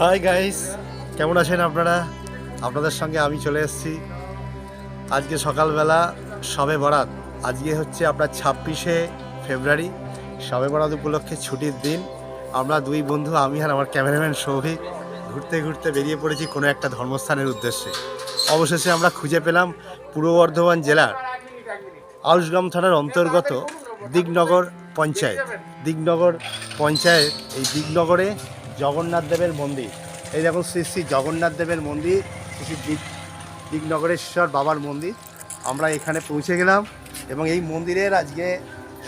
Hi guys কেমন আছেন আপনারা? আপনাদের সঙ্গে আমি চলে এসেছি। আজকে সকালবেলা সবে বরাত। আজকে হচ্ছে আপনার ছাব্বিশে ফেব্রুয়ারি। সবে বরাত উপলক্ষে ছুটির দিন। আমরা দুই বন্ধু, আমি আর আমার ক্যামেরাম্যান সৌভিক ঘুরতে ঘুরতে বেরিয়ে পড়েছি কোনো একটা ধর্মস্থানের উদ্দেশ্যে। অবশেষে আমরা খুঁজে পেলাম পূর্ব বর্ধমান জেলার আউসগ্রাম থানার অন্তর্গত দিগনগর পঞ্চায়েত। দিগনগর পঞ্চায়েত, এই দিগনগরে জগন্নাথ দেবের মন্দির। এই দেখুন শ্রী শ্রী জগন্নাথ দেবের মন্দির, শ্রী শ্রী দিগ, দিগনগরেশ্বর বাবার মন্দির। আমরা এখানে পৌঁছে গেলাম এবং এই মন্দিরের আজকে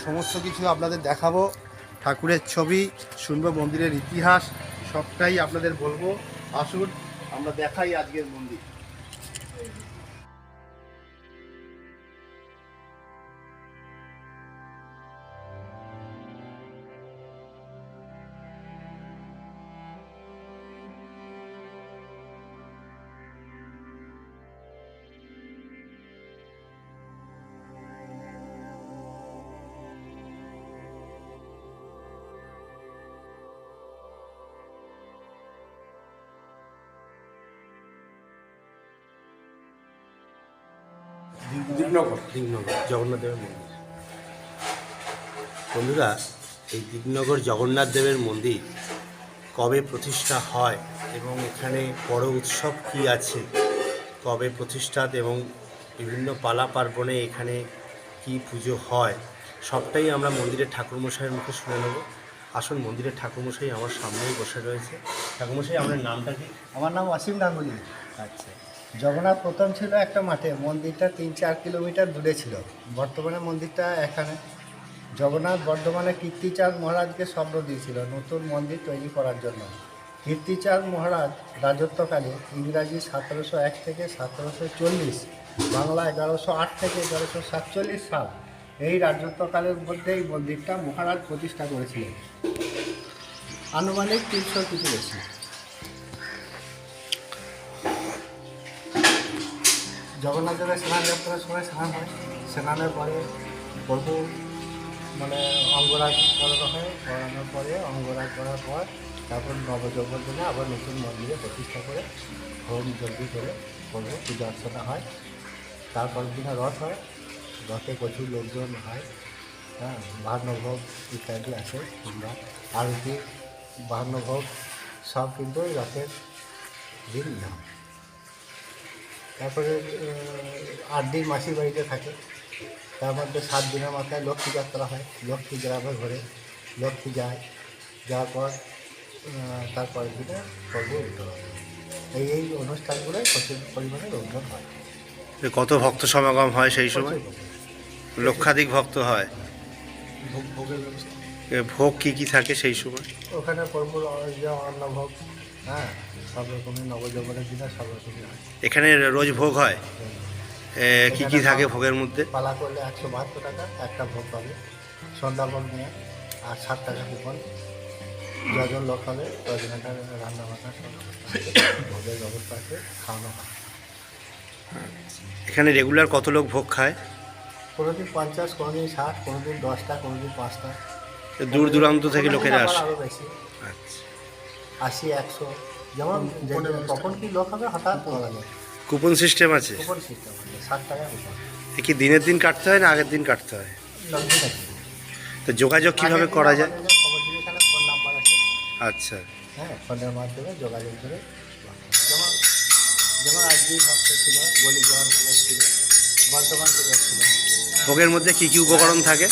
সমস্ত কিছু আপনাদের দেখাবো। ঠাকুরের ছবি, শুনব মন্দিরের ইতিহাস, সবটাই আপনাদের বলব। আসুন, আমরা দেখাই আজকের মন্দির। দিগনগর দিগনগর জগন্নাথ দেবের মন্দির। বন্ধুরা এই দিগনগর জগন্নাথ দেবের মন্দির কবে প্রতিষ্ঠা হয় এবং এখানে বড় উৎসব কি আছে? কবে প্রতিষ্ঠা এবং বিভিন্ন পালা পার্বণে এখানে কি পুজো হয়? সবটাই আমরা মন্দিরের ঠাকুরমশাইয়ের মুখে শুনে নেব। আসুন মন্দিরের ঠাকুরমশাই আমার সামনেই বসে রয়েছে। ঠাকুরমশাই আপনার নামটা কি? আমার নাম অসীম গাঙ্গুলি। আচ্ছা। জগন্নাথ প্রথম ছিল একটা মাঠে, মন্দিরটা তিন চার কিলোমিটার দূরে ছিল। বর্তমানে মন্দিরটা এখানে। জগন্নাথ বর্ধমানে কীর্তিচাঁদ মহারাজকে স্বপ্ন দিয়েছিল নতুন মন্দির তৈরি করার জন্য। কীর্তিচাঁদ মহারাজ রাজত্বকালে ইংরাজি সতেরোশো এক থেকে সতেরোশো চল্লিশ, বাংলা এগারোশো আট থেকে এগারোশো সাতচল্লিশ সাল এই রাজত্বকালের মধ্যে এই মন্দিরটা মহারাজ প্রতিষ্ঠা করেছিলেন। আনুমানিক তিনশো কিছু বেশি। জগন্নাথ দেবের স্নান যাত্রার সময় স্নান হয়। স্নানের পরে প্রভু মানে অঙ্গরাগ করানো হয়। করানোর পরে অঙ্গরাগ করার পর তারপর নবযৌবন দিনে আবার নতুন মন্দিরে প্রতিষ্ঠা করে হোম যজ্ঞ করে প্রভু পূজা অর্চনা হয়। তারপর দিনে রথ হয়। রথে প্রচুর লোকজন হয়। হ্যাঁ বাহান্নভোগ ইত্যাদি আছে কিংবা আরতি, বাহান্নভোগ সব কিন্তু রথের দিন হয়। তারপরে আট দিন মাসির বাড়িতে থাকে। তার মধ্যে সাত দিনের মাথায় লক্ষ্মী যাত্রা হয়। লক্ষ্মী গ্রামে ঘরে লক্ষ্মী যায়। যাওয়ার পর তারপরের দিনে পর্ব উঠতে হয়। এই এই অনুষ্ঠানগুলোয় প্রচুর পরিমাণে লোকজন হয়। কত ভক্ত সমাগম হয় সেই সময়? লক্ষাধিক ভক্ত হয়। ভোগ ভোগের ব্যবস্থা। ভোগ কি কি থাকে সেই সময়? ওখানে প্রভুর যে অন্নভোগ হ্যাঁ সব রকমের সব রকমের হয়। এখানে রোজ ভোগ হয়? কি কি থাকে ভোগের মধ্যে? পালা করলে একশো বাহাত্তর টাকা একটা ভোগ পাবে। সন্ধ্যাভোগ নিয়ে আর ষাট টাকা কুপন। যজন লোক হবে তজন একটা রান্না বান্না ভোগের ব্যবস্থা আছে খাওয়ানো হয়। এখানে রেগুলার কত লোক ভোগ খায়? কোনোদিন পঞ্চাশ কোনোদিন ষাট কোনোদিন দশটা কোনোদিন পাঁচটা। দূর দূরান্ত থেকে লোকেরা আসে। আরও বেশি। আশি একশো। যেমন কখন কি লোক হবে হঠাৎ বলা যায় কুপন সিস্টেম আছে। কুপন সিস্টেম আছে ষাট টাকা কুপন কি দিনের দিন কাটতে হয় না আগের দিন কাটতে হয়? তো যোগাযোগ কীভাবে করা যায়? খবর দিলে এখানে ফোন নাম্বার আছে। আচ্ছা। হ্যাঁ ফোনের মাধ্যমে যোগাযোগ করে যেমন যেমন আজকেই ভক্ত ছিল ছিল ভোগের মধ্যে কি কি উপকরণ থাকে?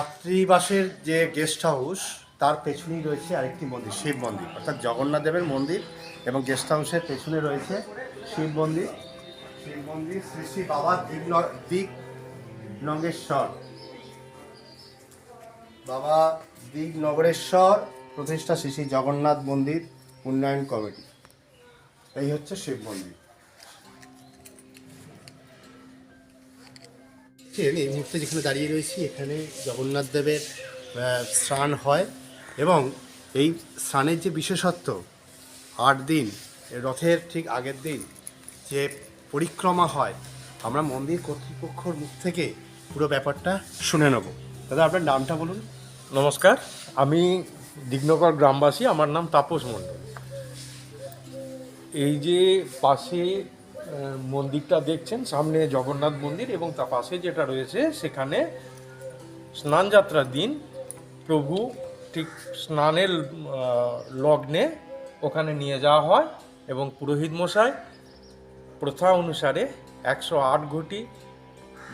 রাত্রিবাসের যে গেস্ট হাউস তার পেছনেই রয়েছে আরেকটি মন্দির, শিব মন্দির। অর্থাৎ জগন্নাথ দেবের মন্দির এবং গেস্ট হাউসের পেছনে রয়েছে শিব মন্দির। শিব মন্দির, শ্রী শ্রী বাবা দিক নগেশ্বর বাবা দিক নগরেশ্বর প্রতিষ্ঠা শ্রী শ্রী জগন্নাথ মন্দির উন্নয়ন কমিটি। এই হচ্ছে শিব মন্দির। দেখছেন, এই মুহূর্তে যেখানে দাঁড়িয়ে রয়েছি এখানে জগন্নাথ দেবের স্নান হয় এবং এই স্নানের যে বিশেষত্ব আট দিন রথের ঠিক আগের দিন যে পরিক্রমা হয় আমরা মন্দির কর্তৃপক্ষর মুখ থেকে পুরো ব্যাপারটা শুনে নেব। দাদা আপনার নামটা বলুন। নমস্কার আমি দিগনগর গ্রামবাসী আমার নাম তাপস মণ্ডল। এই যে পাশে মন্দিরটা দেখছেন সামনে জগন্নাথ মন্দির এবং তার পাশে যেটা রয়েছে সেখানে স্নানযাত্রার দিন। প্রভু ঠিক স্নানের লগ্নে ওখানে নিয়ে যাওয়া হয় এবং পুরোহিত মশাই প্রথা অনুসারে একশো আট ঘটি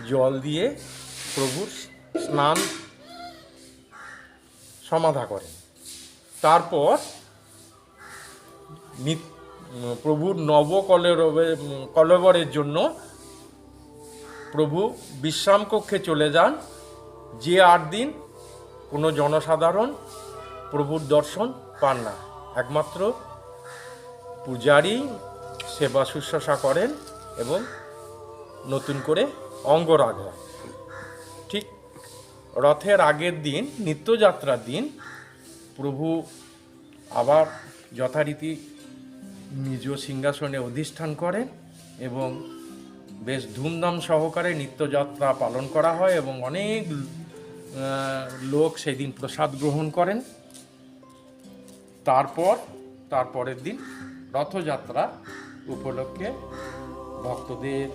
জল দিয়ে প্রভুর স্নান সমাধা করেন। তারপর নিত- উম, প্রভুর নব কলেরবে- কলেবরের জন্য প্রভু বিশ্রাম কক্ষে চলে যান। যে আট দিন কোনো জনসাধারণ প্রভুর দর্শন পান না। একমাত্র পূজারী সেবা শুশ্রূষা করেন এবং নতুন করে অঙ্গরাগ হয়। ঠিক রথের আগের দিন, নিত্যযাত্রার দিন প্রভু আবার যথারীতি নিজ সিংহাসনে অধিষ্ঠান করেন এবং বেশ ধুমধাম সহকারে নিত্যযাত্রা পালন করা হয় এবং অনেক লোক সেদিন প্রসাদ গ্রহণ করেন। তারপর, তারপরের দিন রথযাত্রা উপলক্ষে ভক্তদের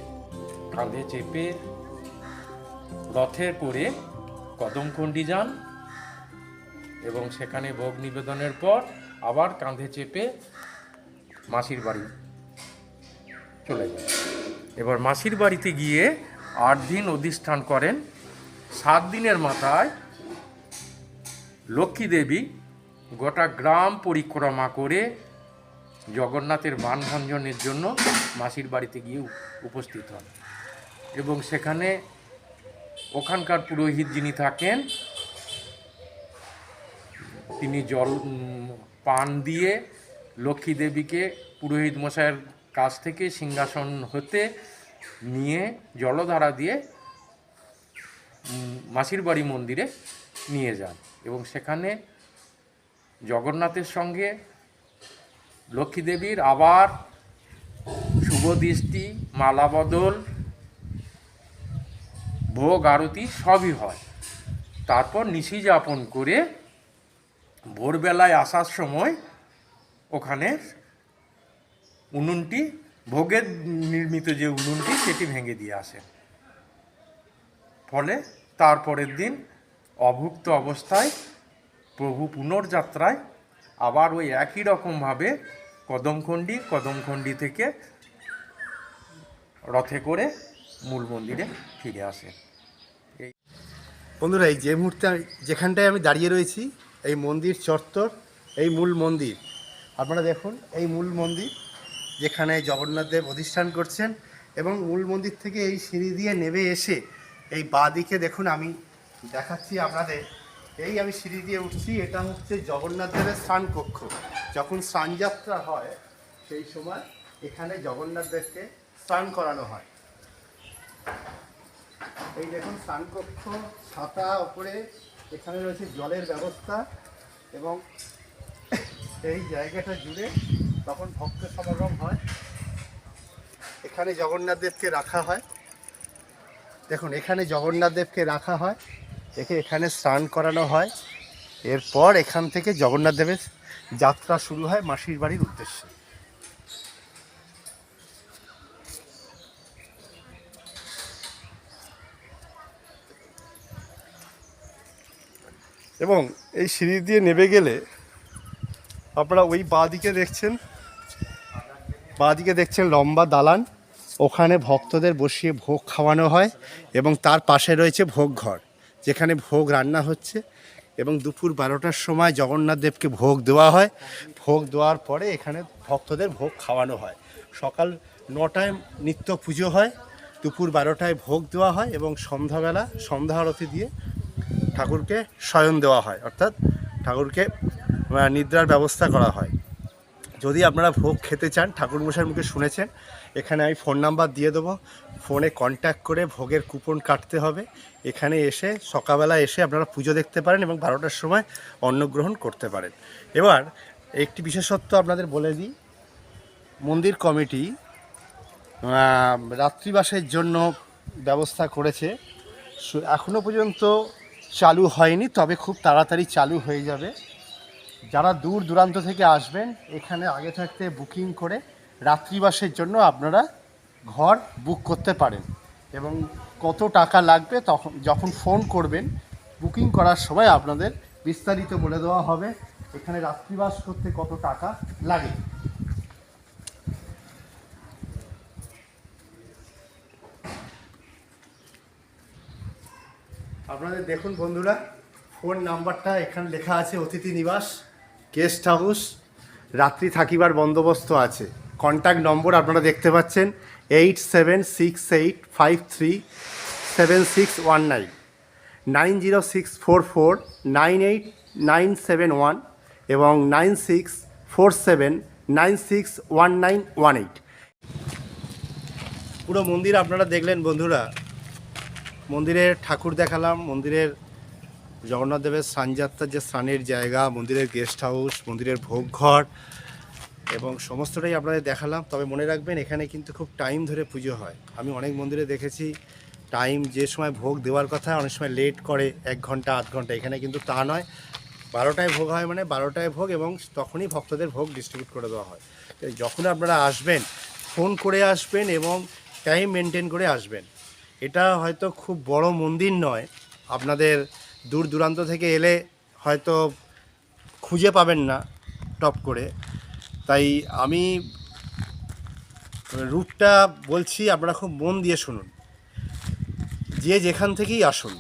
কাঁধে চেপে রথে করে কদমকুণ্ডি যান এবং সেখানে ভোগ নিবেদনের পর আবার কাঁধে চেপে মাসির বাড়ি চলে যায়। এবার মাসির বাড়িতে গিয়ে আট দিন অধিষ্ঠান করেন। সাত দিনের মাথায় লক্ষ্মী দেবী গোটা গ্রাম পরিক্রমা করে জগন্নাথের বানভঞ্জনের জন্য মাসির বাড়িতে গিয়ে উপস্থিত হন। এবং সেখানে ওখানকার পুরোহিত যিনি থাকেন, তিনি জল পান দিয়ে লক্ষ্মী দেবীকে পুরোহিত মশাইয়ের কাছ থেকে সিংহাসন হতে নিয়ে জলধারা দিয়ে মাসির বাড়ি মন্দিরে নিয়ে যান এবং সেখানে জগন্নাথের সঙ্গে লক্ষ্মী দেবীর আবার শুভ দৃষ্টি, মালা বদল, ভোগ আরতি সবই হয়। তারপর নিশি যাপন করে ভোরবেলায় আসার সময় ওখানে উনুনটি, ভোগের নির্মিত যে উনুনটি সেটি ভেঙে দিয়ে আসেন ফলে তারপরের দিন অভুক্ত অবস্থায় প্রভু পুনর্যাত্রায় আবার ওই একই রকমভাবে কদমখণ্ডি কদমখণ্ডি থেকে রথে করে মূল মন্দিরে ফিরে আসে। এই বন্ধুরা, এই যে মুহূর্তে যেখানটায় আমি দাঁড়িয়ে রয়েছি, এই মন্দির চত্বর, এই মূল মন্দির আপনারা দেখুন, এই মূল মন্দির যেখানে জগন্নাথ দেব অধিষ্ঠান করছেন এবং মূল মন্দির থেকে এই সিঁড়ি দিয়ে নেমে এসে এই বাঁ দিকে দেখুন, আমি দেখাচ্ছি আপনাদের, এই আমি সিঁড়ি দিয়ে উঠছি, এটা হচ্ছে জগন্নাথ দেবের স্নান কক্ষ। যখন স্নানযাত্রা হয়, সেই সময় এখানে জগন্নাথ দেবকে স্নান করানো হয়। এই দেখুন স্নানকক্ষ ছাতা ওপরে এখানে রয়েছে জলের ব্যবস্থা এবং এই জায়গাটা জুড়ে তখন ভক্ত সমাগম হয়। এখানে জগন্নাথ দেবকে রাখা হয়। দেখুন, এখানে জগন্নাথ দেবকে রাখা হয়। একে এখানে স্নান করানো হয়। এরপর এখান থেকে জগন্নাথ দেবের যাত্রা শুরু হয় মাসির বাড়ির উদ্দেশ্যে। এবং এই সিঁড়ি দিয়ে নেমে গেলে আপনারা ওই বাঁ দিকে দেখছেন বাঁ দিকে দেখছেন লম্বা দালান, ওখানে ভক্তদের বসিয়ে ভোগ খাওয়ানো হয় এবং তার পাশে রয়েছে ভোগ ঘর, যেখানে ভোগ রান্না হচ্ছে এবং দুপুর বারোটার সময় জগন্নাথ দেবকে ভোগ দেওয়া হয়। ভোগ দেওয়ার পরে এখানে ভক্তদের ভোগ খাওয়ানো হয়। সকাল নটায় নিত্য পুজো হয়, দুপুর বারোটায় ভোগ দেওয়া হয় এবং সন্ধ্যাবেলা সন্ধ্যা আরতি দিয়ে ঠাকুরকে শয়ন দেওয়া হয়। অর্থাৎ ঠাকুরকে নিদ্রার ব্যবস্থা করা হয়। যদি আপনারা ভোগ খেতে চান, ঠাকুরমশাইয়ের মুখে শুনেছেন, এখানে আমি ফোন নাম্বার দিয়ে দেবো। ফোনে কন্ট্যাক্ট করে ভোগের কুপন কাটতে হবে। এখানে এসে সকালবেলা এসে আপনারা পুজো দেখতে পারেন এবং বারোটার সময় অন্নগ্রহণ করতে পারেন। এবার একটি বিশেষত্ব আপনাদের বলে দিই। মন্দির কমিটি রাত্রিবাসের জন্য ব্যবস্থা করেছে। এখনও পর্যন্ত চালু হয়নি, তবে খুব তাড়াতাড়ি চালু হয়ে যাবে। যারা দূর দূরান্ত থেকে আসবেন, এখানে আগে থাকতে বুকিং করে রাত্রিবাসের জন্য আপনারা ঘর বুক করতে পারেন। এবং কত টাকা লাগবে তখন যখন ফোন করবেন, বুকিং করার সময় আপনাদের বিস্তারিত বলে দেওয়া হবে, এখানে রাত্রিবাস করতে কত টাকা লাগে। আপনাদের দেখুন বন্ধুরা, ফোন নাম্বারটা এখানে লেখা আছে, অতিথি নিবাস। গেস্ট হাউস রাত্রি থাকিবার বন্দোবস্ত আছে। কন্ট্যাক্ট নম্বর আপনারা দেখতে পাচ্ছেন eight seven six eight five three seven six one nine nine zero six four four nine eight nine seven one এবং nine six four seven nine six one nine one eight পুরো মন্দির আপনারা দেখলেন বন্ধুরা। মন্দিরের ঠাকুর দেখালাম, মন্দিরের জগন্নাথ দেবের স্নানযাত্রার যে স্নানের জায়গা, মন্দিরের গেস্ট হাউস মন্দিরের ভোগ ঘর এবং সমস্তটাই আপনাদের দেখালাম। তবে মনে রাখবেন, এখানে কিন্তু খুব টাইম ধরে পুজো হয়। আমি অনেক মন্দিরে দেখেছি টাইম যে সময় ভোগ দেওয়ার কথা, অনেক সময় লেট করে, এক ঘণ্টা, আধ ঘণ্টা। এখানে কিন্তু তা নয়। বারোটায় ভোগ হয় মানে বারোটায় ভোগ এবং তখনই ভক্তদের ভোগ ডিস্ট্রিবিউট করে দেওয়া হয়। যখন আপনারা আসবেন ফোন করে আসবেন এবং টাইম মেনটেন করে আসবেন। এটা হয়তো খুব বড় মন্দির নয়। আপনাদের দূর দূরান্ত থেকে এলে হয়তো খুঁজে পাবেন না টপ করে। তাই আমি রুটটা বলছি, আপনারা খুব মন দিয়ে শুনুন। যে যেখান থেকেই আসুন,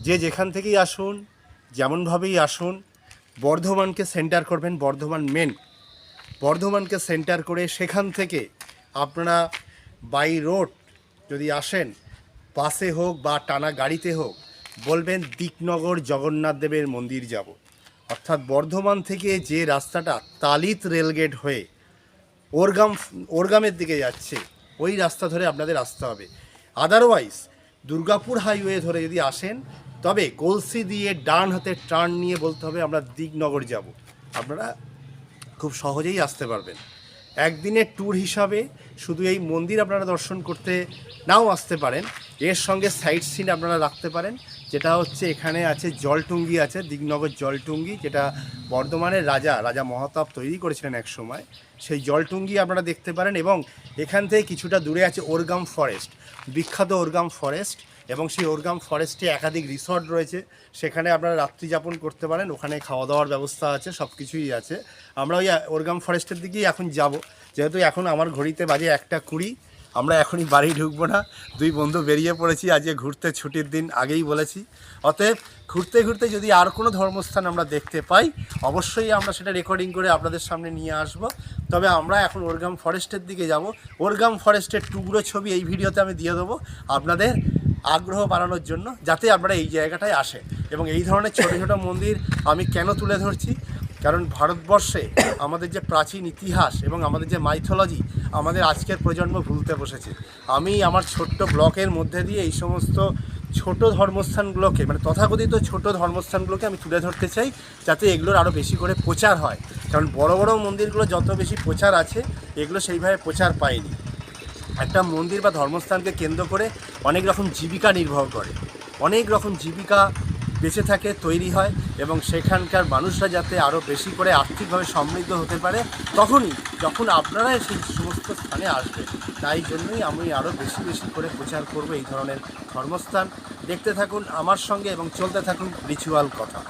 যে যেখান থেকেই আসুন যেমনভাবেই আসুন, বর্ধমানকে সেন্টার করবেন, বর্ধমান মেন। বর্ধমানকে সেন্টার করে সেখান থেকে আপনারা বাই রোড যদি আসেন, বাসে হোক বা টানা গাড়িতে হোক বলবেন দিকনগর জগন্নাথ দেবের মন্দির যাব। অর্থাৎ বর্ধমান থেকে যে রাস্তাটা তালিত রেলগেট হয়ে ওরগাম, ওরগামের দিকে যাচ্ছে, ওই রাস্তা ধরে আপনাদের আসতে হবে। আদারওয়াইজ দুর্গাপুর হাইওয়ে ধরে যদি আসেন, তবে গলসি দিয়ে ডান হাতে টার্ন নিয়ে বলতে হবে আমরা দিকনগর যাব। আপনারা খুব সহজেই আসতে পারবেন। একদিনের ট্যুর হিসাবে শুধু এই মন্দির আপনারা দর্শন করতে নাও আসতে পারেন। এর সঙ্গে সাইট সিন আপনারা রাখতে পারেন। যেটা হচ্ছে এখানে আছে জলটুঙ্গি আছে, দিগনগর জলটুঙ্গি, যেটা বর্ধমানের রাজা রাজা মহাতাব তৈরি করেছিলেন এক সময়। সেই জলটুঙ্গি আপনারা দেখতে পারেন এবং এখান থেকে কিছুটা দূরে আছে ওরগাম ফরেস্ট, বিখ্যাত ওরগাম ফরেস্ট এবং সেই ওরগাম ফরেস্টে একাধিক রিসর্ট রয়েছে। সেখানে আপনারা রাত্রি যাপন করতে পারেন, ওখানে খাওয়া দাওয়ার ব্যবস্থা আছে সব কিছুই আছে। আমরা ওই ওরগাম ফরেস্টের দিকেই এখন যাব। যেহেতু এখন আমার ঘড়িতে বাজে একটা কুড়ি আমরা এখনই বাড়ি ঢুকবো না। দুই বন্ধু বেরিয়ে পড়েছি, আজকে ঘুরতে ছুটির দিন আগেই বলেছি। অতএব ঘুরতে ঘুরতে যদি আর কোনো ধর্মস্থান আমরা দেখতে পাই, অবশ্যই আমরা সেটা রেকর্ডিং করে আপনাদের সামনে নিয়ে আসব। তবে আমরা এখন ওরগাম ফরেস্টের দিকে যাব। ওরগাম ফরেস্টের টুকরো ছবি এই ভিডিওতে আমি দিয়ে দেবো আপনাদের আগ্রহ বাড়ানোর জন্য, যাতে আপনারা এই জায়গাটায় আসে এবং এই ধরনের ছোটো ছোটো মন্দির আমি কেন তুলে ধরছি কারণ ভারতবর্ষে আমাদের যে প্রাচীন ইতিহাস এবং আমাদের যে মাইথোলজি আমাদের আজকের প্রজন্ম ভুলতে বসেছে। আমি আমার ছোট্ট ব্লকের মধ্যে দিয়ে এই সমস্ত ছোট ধর্মস্থানগুলোকে মানে তথাকথিত ছোট ধর্মস্থানগুলোকে আমি তুলে ধরতে চাই, যাতে এগুলোর আরও বেশি করে প্রচার হয়। কারণ বড় বড় মন্দিরগুলো যত বেশি প্রচার আছে, এগুলো সেইভাবে প্রচার পায়নি। একটা মন্দির বা ধর্মস্থানকে কেন্দ্র করে অনেক রকম জীবিকা নির্ভর করে। অনেক রকম জীবিকা বেঁচে থাকে, তৈরি হয় এবং সেখানকার মানুষরা যাতে আরও বেশি করে আর্থিকভাবে সমৃদ্ধ হতে পারে, তখনই, যখন আপনারা সেই সমস্ত স্থানে আসবেন, তাই জন্যই আমি আরও বেশি বেশি করে প্রচার করব এই ধরনের ধর্মস্থান। দেখতে থাকুন আমার সঙ্গে এবং চলতে থাকুন রিচুয়াল কথা